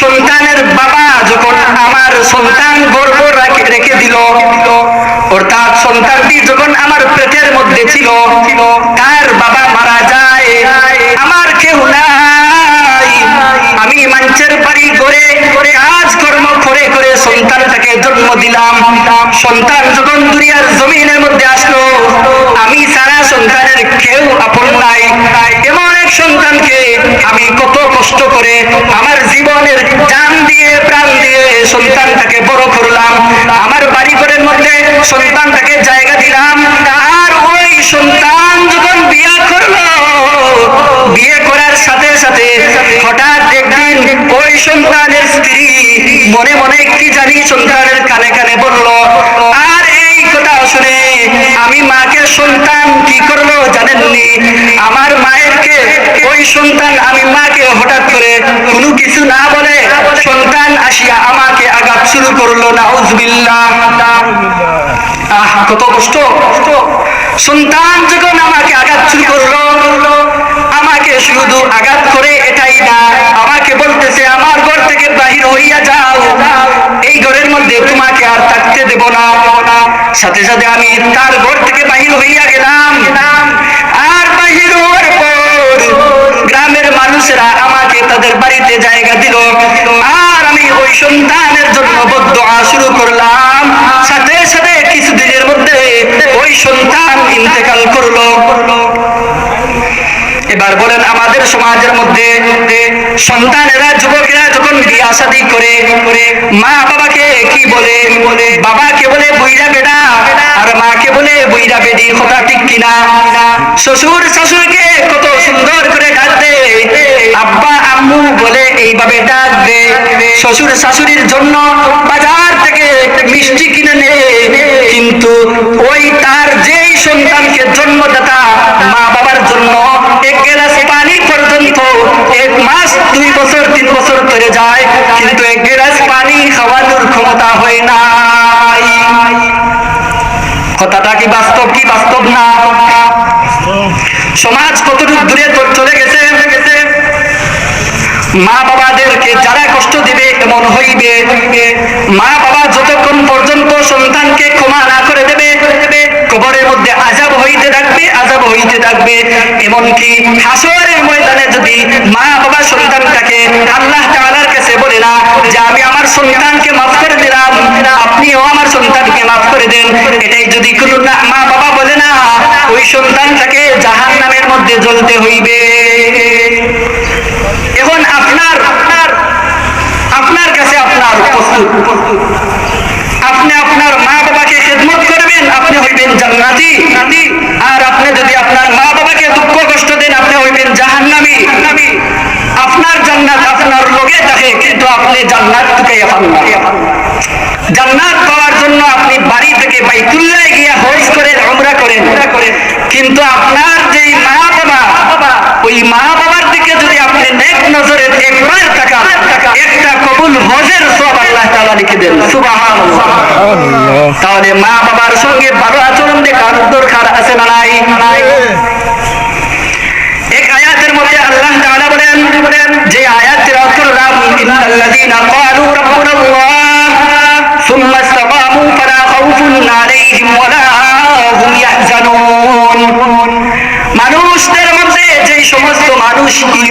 সন্তানের বাবা যখন আমার সন্তান গর্ভ রাখে- দিল অর্থাৎ সন্তানটি যখন আমার পেটের মধ্যে ছিল, তার বাবা মারা যায়। আমার কেউ নাই। আমি মানুষের বাড়ি করে কাজ কর্ম করে করে সন্তানটাকে জন্ম দিলাম। সন্তান যখন দুনিয়ার জমিনের মধ্যে আসলো, আমি সারা সন্তানের কেউ আপন নাই। এমন এক সন্তানকে আমি কত কষ্ট করে আমার জীবনের জান দিয়ে প্রাণ দিয়ে সন্তানটাকে বড় করলাম। আমার বাড়ি ঘরের মধ্যে সন্তানটাকে জায়গা দিলাম। আর ওই সন্তান যখন বিয়ে করল, বিয়ে করার সাথে সাথে হঠাৎ একদিন ওই সন্তানের স্ত্রী মনে মনে কি জানি সন্তানের কানে কানে বলল, আর এই কথা শুনে আমি মাকে সন্তান কি করল জানেননি? আমার মায়েরকে ওই সন্তান আমি মাকে হঠাৎ করে কোনো কিছু না বলে সন্তান আসিয়া আমাকে আঘাত শুরু করল না আহ, কত কষ্ট। সন্তান যখন আমাকে আঘাত শুরু করল, আমাকে শুধু আঘাত করে এটাই না, আমাকে বলতেছে, আমার ঘর থেকে বাহির হইয়া যাও। এই ঘরের মধ্যে তোমাকে আর থাকতে দেব না। সাথে সাথে আমি তার ঘর থেকে বাহির হইয়া গেলাম। আর বাহির হওয়ার পর গ্রামের মানুষেরা আমাকে তাদের বাড়িতে জায়গা দিল। আর আমি ওই সন্তানের জন্য বদ্ধ শুরু করলাম সাথে সাথে কিছুদিনের মধ্যে ওই সন্তান ইন্তেকাল করল। এবার বলেন, আমাদের সমাজের মধ্যে সন্তানেরা, যুবকেরা যখন বিয়া শাদী করে মা বাবাকে কি বলে? বাবাকে বলে বইরা বেডা আর মাকে বলে বইরা বেডি কথা ঠিক কিনা? শ্বশুর শাশুড়িকে কত সুন্দর করে ডাক দে আব্বা, আম্মু বলে, এইভাবে ডাক দে। শ্বশুর শাশুড়ির জন্য বাজার থেকে মিষ্টি কিনে নে কিন্তু ওই তার যেই সন্তানকে জন্মদাতা মা বাবার জন্য এক গ্লাস পানি পর্যন্ত এক মাস তিন বছর ধরে যায়, কিন্তু এক গ্লাস পানি খাওয়ানোর ক্ষমতা হয় নাই। কথাটা কি বাস্তব কি বাস্তব না? সমাজ কতটুকু দূরে চলে গেছে? মা বাবাদেরকে যারা কষ্ট দিবে, এমন হইবে। মা বাবা যতক্ষণ পর্যন্ত সন্তানকে ক্ষমা না কবরের মধ্যে আজাব হইতে থাকবে আজাব হইতে থাকবে। এমনকি হাসরের ময়দানে যদি মা বাবা সন্তানটাকে আল্লাহ তাআলার কাছে বলে না যে, আমি আমার সন্তানকে মাফ করে দিলাম, আপনিও আমার সন্তানকে মাফ করে দেন, এটাই যদি কোনো মা বাবা বলে না ওই সন্তানটাকে জাহান্নামের মধ্যে জ্বলতে হইবে এখন আপনার আপনার আপনার কাছে আপনার প্রস্তুত আপনি আপনার মা বাবাকে খেদমত করবেন আপনি হইবেন জান্নাতি আর আপনি যদি আপনার মা বাবাকে দুঃখ কষ্ট দেন আপনি হইবেন জাহান্নামী আপনার জান্নাত আপনার লোকে থাকে কিন্তু আপনি জান্নাত থেকে পান না জান্নাত পাওয়ার জন্য আপনি বাড়ি থেকে বাইতুল্লাহ গিয়ে হজ করেন উমরা করেন কিন্তু আপনার যেই মা বাবা ওই মা বাবার দিকে যদি আপনি নেক নজরে একবার টাকা একটা কবুল হজের সব আল্লাহ তাআলা লিখে দেন। সুবহানাল্লাহ। তাহলে মা বাবার সঙ্গে ভালো আচরণ দেখার দরকার আছে না নাই? এক আয়াতের মধ্যে আল্লাহ তাআলা বলেন যে আয়াতের অর্থ রাম ইন্নাল্লাযীনা মানুষ ঈমান